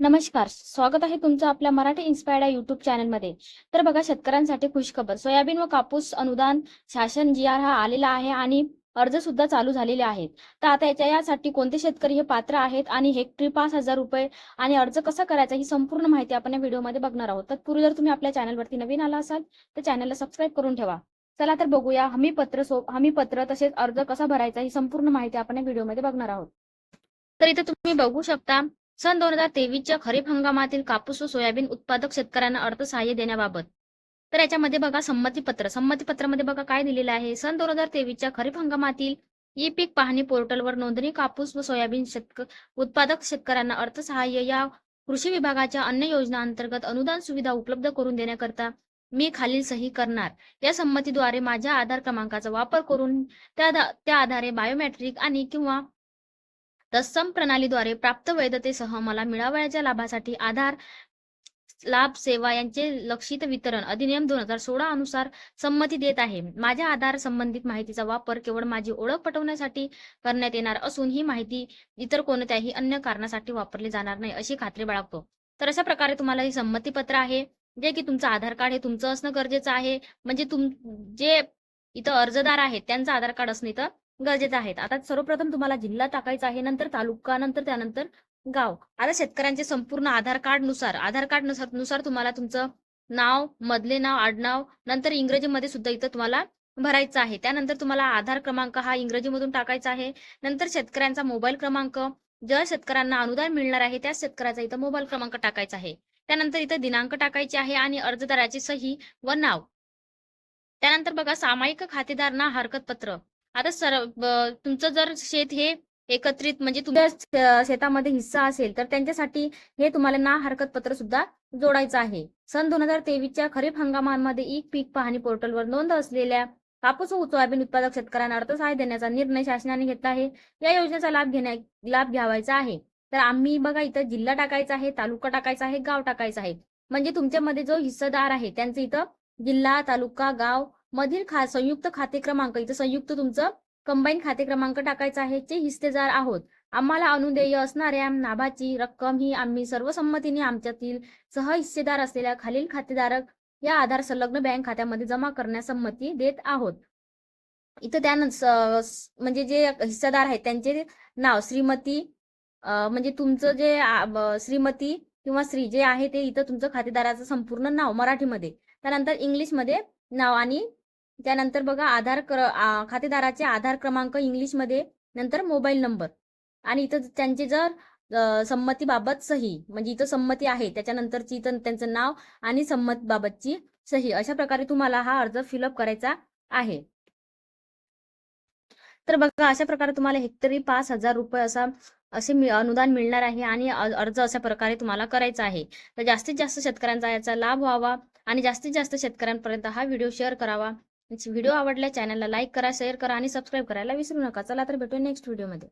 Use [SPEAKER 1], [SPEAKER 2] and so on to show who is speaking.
[SPEAKER 1] नमस्कार स्वागत आहे तुमचं आपल्या मराठी इन्स्पायर्ड या युट्यूब चॅनलमध्ये तर बघा शेतकऱ्यांसाठी खुशखबर. सोयाबीन व कापूस अनुदान शासन जी आर हा आलेला आहे आणि अर्ज सुद्धा चालू झालेले आहेत. तर आता याच्या यासाठी कोणते शेतकरी हे पात्र आहेत आणि हेक्टरी पाच हजार रुपये आणि अर्ज कसा करायचा ही संपूर्ण माहिती आपण या व्हिडिओमध्ये बघणार आहोत. तत्पूर्वी जर तुम्ही आपल्या चॅनलवरती नवीन आला असाल तर चॅनलला सबस्क्राईब करून ठेवा. चला तर बघूया हमीपत्र सो हमीपत्र तसेच अर्ज कसा भरायचा ही संपूर्ण माहिती आपण या व्हिडिओमध्ये बघणार आहोत. तर इथे तुम्ही बघू शकता सन दोन हजार तेवीसच्या खरीप हंगामातील कापूस व सोयाबीन उत्पादक शेतकऱ्यांना अर्थसहाय्य देण्याबाबत. तर याच्यामध्ये बघा संमतीपत्र. संमतीपत्रामध्ये बघा काय दिलेलं आहे? सन दोन हजार तेवीसच्या खरीप हंगामातील ई पीक पाहणी पोर्टलवर नोंदणी कापूस व सोयाबीन शेतक उत्पादक शेतकऱ्यांना अर्थसहाय्य या कृषी विभागाच्या अन्य योजना अंतर्गत अनुदान सुविधा उपलब्ध करून देण्याकरता मी खालील सही करणार. या संमतीद्वारे माझ्या आधार क्रमांकाचा वापर करून त्या त्या आधारे बायोमेट्रिक आणि किंवा तत्सम प्रणालीद्वारे प्राप्त वैधतेसह मला मिळावयाच्या लाभासाठी आधार लाभ सेवा यांचे लक्षित वितरण अधिनियम दोन हजार सोळा अनुसार संमती देत आहे. माझ्या आधार संबंधित माहितीचा वापर केवळ माझी ओळख पटवण्यासाठी करण्यात येणार असून ही माहिती इतर कोणत्याही अन्य कारणासाठी वापरली जाणार नाही अशी खात्री बाळगतो. तर अशा प्रकारे तुम्हाला हे संमतीपत्र आहे जे की तुमचं आधार कार्ड हे तुमचं असणं गरजेचं आहे. म्हणजे तुम जे इथं अर्जदार आहेत त्यांचं आधार कार्ड असणं इथं गरजेचं आहेत. आता सर्वप्रथम तुम्हाला जिल्हा टाकायचा आहे नंतर तालुका नंतर त्यानंतर गाव. आता शेतकऱ्यांचे संपूर्ण आधार कार्डनुसार आधार कार्डनुसार नुसार तुम्हाला तुमचं नाव मधले नाव आडनाव नंतर इंग्रजीमध्ये सुद्धा इथं तुम्हाला भरायचं आहे. त्यानंतर तुम्हाला आधार क्रमांक हा इंग्रजीमधून टाकायचा आहे. नंतर शेतकऱ्यांचा मोबाईल क्रमांक ज्या शेतकऱ्यांना अनुदान मिळणार आहे त्या शेतकऱ्याचा इथं मोबाईल क्रमांक टाकायचा आहे. त्यानंतर इथं दिनांक टाकायचे आहे आणि अर्जदाराची सही व नाव. त्यानंतर बघा सामायिक खातेदार ना हरकत पत्र आता सर तुमचं जर शेत हे एकत्रित म्हणजे तुमच्या शेतामध्ये हिस्सा असेल तर त्यांच्यासाठी हे तुम्हाला ना हरकत पत्र सुद्धा जोडायचं आहे. सन दोन हजार तेवीसच्या खरीप हंगामामध्ये ई पीक पाहणी पोर्टलवर नोंद असलेल्या कापूस व सोयाबीन उत्पादक शेतकऱ्यांना अर्थसहाय्य देण्याचा निर्णय शासनाने घेतला आहे. या योजनेचा लाभ घेण्या लाभ घ्यावायचा आहे. तर आम्ही बघा इथं जिल्हा टाकायचा आहे तालुका टाकायचा आहे गाव टाकायचा आहे. म्हणजे तुमच्यामध्ये जो हिस्सेदार आहे त्यांचं इथं जिल्हा तालुका गाव मधील खा संयुक्त खाते क्रमांक इथं संयुक्त तुमचं कंबाईन खाते क्रमांक टाकायचा आहे जे हिस्सेदार आहोत. आम्हाला अनुदेय असणाऱ्या नाभाची रक्कम ही आम्ही सर्वसंमतीने आमच्यातील सह हिस्सेदार असलेल्या खालील खातेधारक या आधार संलग्न बँक खात्यामध्ये जमा करण्यास संमती देत आहोत. इथं त्यानंतर म्हणजे जे हिस्सेदार आहेत त्यांचे नाव श्रीमती म्हणजे तुमचं जे श्रीमती किंवा श्री जे आहे ते इथं तुमचं खातेदाराचं संपूर्ण नाव मराठीमध्ये. त्यानंतर इंग्लिशमध्ये नाव आणि त्यानंतर बघा आधार क्र खातेदाराचे आधार क्रमांक इंग्लिशमध्ये नंतर मोबाईल नंबर. आणि इथं त्यांचे जर संमतीबाबत सही म्हणजे इथं संमती आहे त्याच्यानंतरची इथं त्यांचं नाव आणि संमतीबाबतची सही अशा प्रकारे तुम्हाला हा अर्ज फिलअप करायचा आहे. तर बघा अशा प्रकारे तुम्हाला हेक्टरी पाच हजार रुपये असा असे अनुदान मिळणार आहे आणि अर्ज अशा प्रकारे तुम्हाला करायचा आहे. तर जास्तीत जास्त शेतकऱ्यांचा याचा लाभ व्हावा. आणि जास्तीत जास्त शेतकऱ्यांपर्यंत हा व्हिडिओ शेअर करावा. व्हिडिओ आवडल्या चॅनलला लाईक करा शेअर करा आणि सबस्क्राईब करायला विसरू नका. चला तर भेटू नेक्स्ट व्हिडिओमध्ये.